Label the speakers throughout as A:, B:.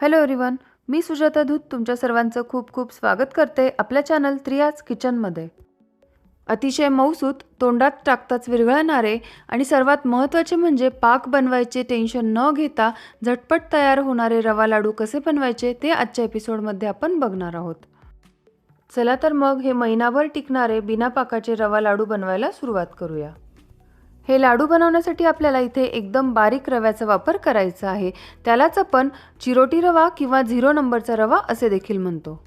A: Hello everyone मी सुजाता धूत तुमच्या सर्वांचं खूप खूप स्वागत करते आपल्या चॅनल त्रियाज किचनमध्ये अतिशय मौसूत तोंडात टाकताच विरघळणारे आणि सर्वात महत्त्वाचे म्हणजे पाक बनवायचे टेन्शन न घेता झटपट तयार होणारे रवा लाडू कसे बनवायचे ते आजच्या एपिसोडमध्ये आपण बघणार आहोत. चला तर मग हे महिनाभर टिकणारे बिना पाकाचे रवा लाडू बनवायला सुरुवात करूया. हे लाडू बनवण्यासाठी आपल्याला इथे एकदम बारीक रव्याचा वापर करायचा आहे. त्यालाच आपण चिरोटी रवा किंवा झिरो नंबरचा रवा असे देखील म्हणतो.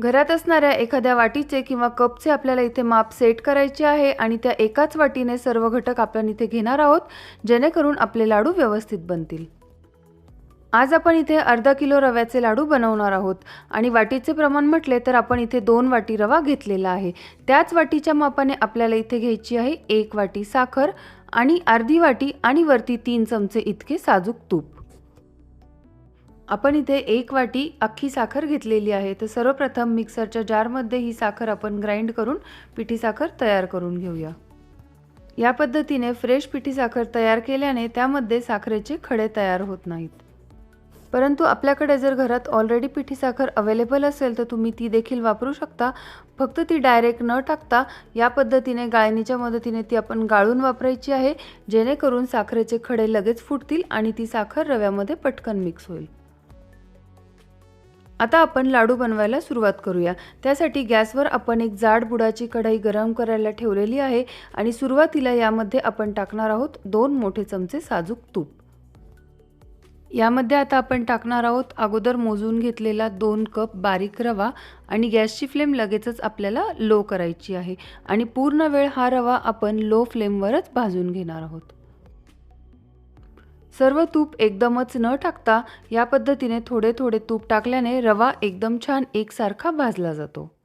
A: घरात असणाऱ्या एखाद्या वाटीचे किंवा कपचे आपल्याला इथे माप सेट करायचे आहे आणि त्या एकाच वाटीने सर्व घटक आपण इथे घेणार आहोत जेणेकरून आपले लाडू व्यवस्थित बनतील. आज आपण इथे अर्धा किलो रव्याचे लाडू बनवणार आहोत. आणि वाटीचे प्रमाण म्हटले तर आपण इथे दोन वाटी रवा घेतलेला आहे. त्याच वाटीच्या मापाने आपल्याला इथे घ्यायची आहे एक वाटी साखर आणि अर्धी वाटी आणि वरती तीन चमचे इतके साजूक तूप. आपण इथे एक वाटी अख्खी साखर घेतलेली आहे. तर सर्वप्रथम मिक्सरच्या जारमध्ये ही साखर आपण ग्राइंड करून पिठी साखर तयार करून घेऊया. या पद्धतीने फ्रेश पिठी साखर तयार केल्याने त्यामध्ये साखरेचे खडे तयार होत नाहीत. परंतु आपल्याकडे जर घरात ऑलरेडी पिठी साखर अवेलेबल असेल तर तुम्ही ती देखील वापरू शकता. फक्त ती डायरेक्ट न टाकता या पद्धतीने गाळणीच्या मदतीने ती आपण गाळून वापरायची आहे जेणेकरून साखरेचे खडे लगेच फुटतील आणि ती साखर रव्यामध्ये पटकन मिक्स होईल. आता आपण लाडू बनवायला सुरुवात करूया. त्यासाठी गॅसवर आपण एक जाड बुडाची कढई गरम करायला ठेवलेली आहे आणि सुरुवातीला यामध्ये आपण टाकणार आहोत दोन मोठे चमचे साजूक तूप. यामध्ये आता आपण टाकणार आहोत अगोदर मोजून घेतलेला दोन कप बारीक रवा आणि गॅसची फ्लेम लगेचच आपल्याला लो करायची आहे. आणि पूर्ण वेळ हा रवा आपण लो फ्लेमवरच भाजून घेणार आहोत. सर्व तूप एकदमच न टाकता या पद्धतीने थोडे थोडे तूप टाकल्याने रवा एकदम छान एकसारखा भाजला जातो.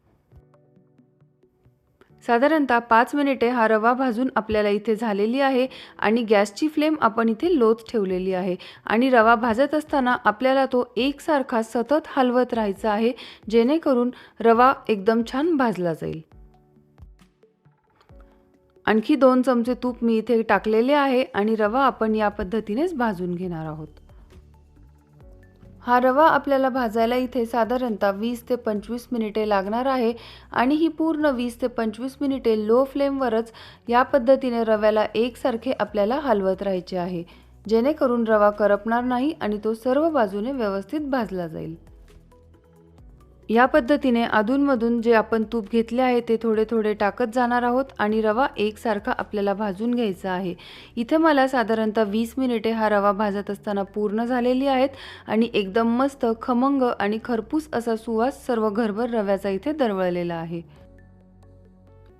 A: साधारणतः पाच मिनिटे हा रवा भाजून आपल्याला इथे झालेली आहे आणि गॅसची फ्लेम आपण इथे लोच ठेवलेली आहे. आणि रवा भाजत असताना आपल्याला तो एकसारखा सतत हलवत राहायचा आहे जेणेकरून रवा एकदम छान भाजला जाईल. आणखी दोन चमचे तूप मी इथे टाकलेले आहे आणि रवा आपण या पद्धतीनेच भाजून घेणार आहोत. हा रवा आपल्याला भाजायला इथे साधारणतः वीस ते पंचवीस मिनिटे लागणार आहे आणि ही पूर्ण वीस ते पंचवीस मिनिटे लो फ्लेमवरच या पद्धतीने रव्याला एकसारखे आपल्याला हलवत राहायचे आहे. जेणेकरून रवा करपणार नाही आणि तो सर्व बाजूने व्यवस्थित भाजला जाईल. या पद्धतीने अधूनमधून जे आपण तूप घेतले आहे ते थोडे थोडे टाकत जाणार आहोत आणि रवा एकसारखा आपल्याला भाजून घ्यायचा आहे. इथे मला साधारणतः वीस मिनिटे हा रवा भाजत असताना पूर्ण झालेली आहेत आणि एकदम मस्त खमंग आणि खरपूस असा सुवास सर्व घरभर रव्याचा इथे दरवळलेला आहे.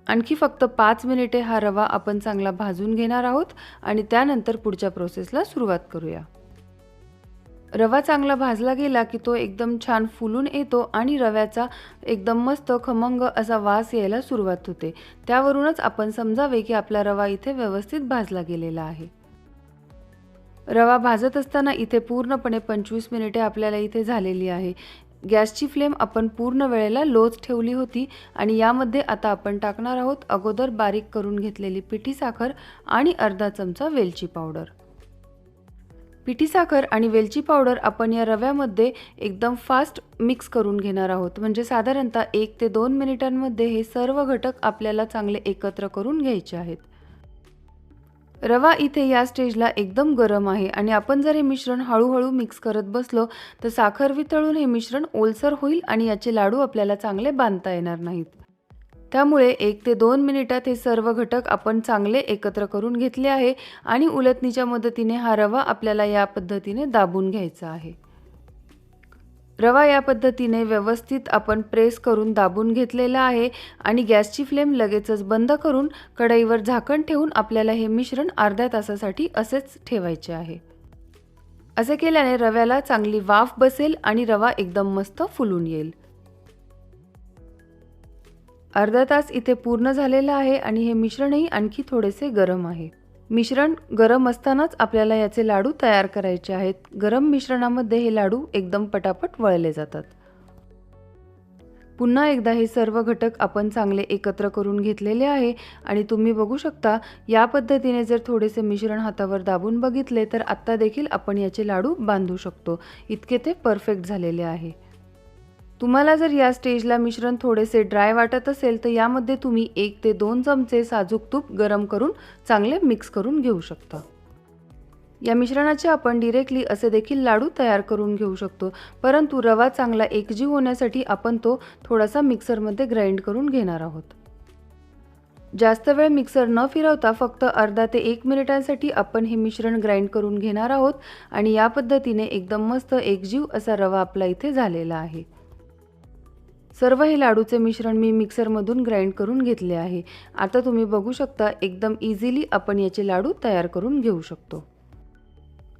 A: आणखी फक्त पाच मिनिटे हा रवा आपण चांगला भाजून घेणार आहोत आणि त्यानंतर पुढच्या प्रोसेसला सुरुवात करूया. रवा चांगला भाजला गेला की तो एकदम छान फुलून येतो आणि रव्याचा एकदम मस्त खमंग असा वास यायला सुरुवात होते. त्यावरूनच आपण समजावे की आपला रवा इथे व्यवस्थित भाजला गेलेला आहे. रवा भाजत असताना इथे पूर्णपणे पंचवीस मिनिटे आपल्याला इथे झालेली आहे. गॅसची फ्लेम आपण पूर्ण वेळेला लोच ठेवली होती आणि यामध्ये आता आपण टाकणार आहोत अगोदर बारीक करून घेतलेली पिठी साखर आणि अर्धा चमचा वेलची पावडर. पिठी साखर आणि वेलची पावडर आपण या रव्यामध्ये एकदम फास्ट मिक्स करून घेणार आहोत. म्हणजे साधारणतः एक ते दोन मिनिटांमध्ये हे सर्व घटक आपल्याला चांगले एकत्र करून घ्यायचे आहेत. रवा इथे या स्टेजला एकदम गरम आहे आणि आपण जर हे मिश्रण हळूहळू मिक्स करत बसलो तर साखर वितळून हे मिश्रण ओलसर होईल आणि याचे लाडू आपल्याला चांगले बांधता येणार नाहीत. त्यामुळे एक ते दोन मिनिटात हे सर्व घटक आपण चांगले एकत्र करून घेतले आहे आणि उलटणीच्या मदतीने हा रवा आपल्याला या पद्धतीने दाबून घ्यायचा आहे. रवा या पद्धतीने व्यवस्थित आपण प्रेस करून दाबून घेतलेला आहे आणि गॅसची फ्लेम लगेचच बंद करून कढईवर झाकण ठेवून आपल्याला हे मिश्रण अर्ध्या तासासाठी असेच ठेवायचे आहे. असे केल्याने रव्याला चांगली वाफ बसेल आणि रवा एकदम मस्त फुलून येईल. अर्धा तास इथे पूर्ण झालेला आहे आणि हे मिश्रणही आणखी थोडेसे गरम आहे. मिश्रण गरम असतानाच आपल्याला याचे लाडू तयार करायचे आहेत. गरम मिश्रणामध्ये हे लाडू एकदम पटापट वळले जातात. पुन्हा एकदा हे सर्व घटक आपण चांगले एकत्र करून घेतलेले आहे आणि तुम्ही बघू शकता या पद्धतीने जर थोडेसे मिश्रण हातावर दाबून बघितले तर आत्ता देखील आपण याचे लाडू बांधू शकतो. इतके ते परफेक्ट झालेले आहे. तुम्हाला जर या स्टेजला मिश्रण थोडेसे ड्राय वाटत असेल तर यामध्ये तुम्ही एक ते दोन चमचे साजूक तूप गरम करून चांगले मिक्स करून घेऊ शकता. या मिश्रणाचे आपण डिरेक्टली असे देखील लाडू तयार करून घेऊ शकतो परंतु रवा चांगला एकजीव होण्यासाठी आपण तो थोडासा मिक्सरमध्ये ग्राइंड करून घेणार आहोत. जास्त वेळ मिक्सर न फिरवता फक्त अर्धा ते एक मिनिटांसाठी आपण हे मिश्रण ग्राइंड करून घेणार आहोत आणि या पद्धतीने एकदम मस्त एकजीव असा रवा आपला इथे झालेला आहे. सर्व हे लाडूचे मिश्रण मी मिक्सरमधून ग्राइंड करून घेतले आहे. आता तुम्ही बघू शकता एकदम इझिली आपण याचे लाडू तयार करून घेऊ शकतो.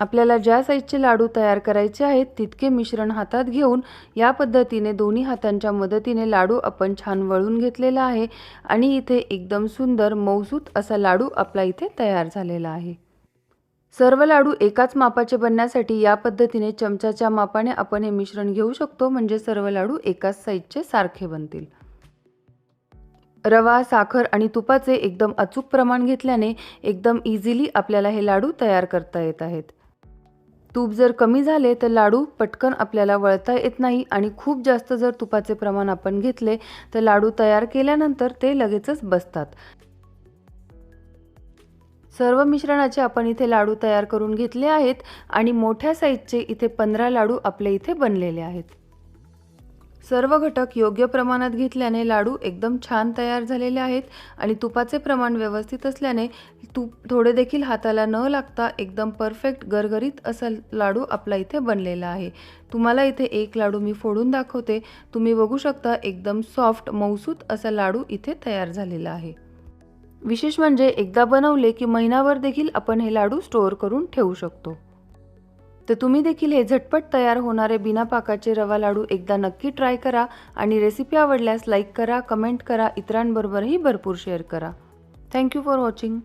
A: आपल्याला ज्या साईजचे लाडू तयार करायचे आहेत तितके मिश्रण हातात घेऊन या पद्धतीने दोन्ही हातांच्या मदतीने लाडू आपण छान वळून घेतलेला आहे आणि इथे एकदम सुंदर मौसूत असा लाडू आपला इथे तयार झालेला आहे. सर्व लाडू एकाच मापाचे बनण्यासाठी या पद्धतीने चमच्याच्या मापाने आपण हे मिश्रण घेऊ शकतो म्हणजे सर्व लाडू एकाच साईजचे सारखे बनतील. रवा साखर आणि तुपाचे एकदम अचूक प्रमाण घेतल्याने एकदम इझिली आपल्याला हे लाडू तयार करता येत आहेत. तूप जर कमी झाले तर लाडू पटकन आपल्याला वळता येत नाही आणि खूप जास्त जर तुपाचे प्रमाण आपण घेतले तर लाडू तयार केल्यानंतर ते लगेचच बसतात. सर्व मिश्रणाचे आपण इथे लाडू तयार करून घेतले आहेत आणि मोठ्या साईजचे इथे पंधरा लाडू आपले इथे बनलेले आहेत. सर्व घटक योग्य प्रमाणात घेतल्याने लाडू एकदम छान तयार झालेले आहेत आणि तुपाचे प्रमाण व्यवस्थित असल्याने तूप थोडे देखील हाताला न लागता एकदम परफेक्ट गरगरीत असा लाडू आपला इथे बनलेला आहे. तुम्हाला इथे एक लाडू मी फोडून दाखवते. तुम्ही बघू शकता एकदम सॉफ्ट मौसूत असा लाडू इथे तयार झालेला आहे. विशेष म्हणजे एकदा बनवले की महिनाभर देखील आपण हे लाडू स्टोअर करून ठेवू शकतो. तर तुम्ही देखील हे झटपट तयार होणारे बिना पाकाचे रवा लाडू एकदा नक्की ट्राय करा आणि रेसिपी आवडल्यास लाईक करा कमेंट करा इतरांबरोबरही भरपूर शेअर करा. Thank you for watching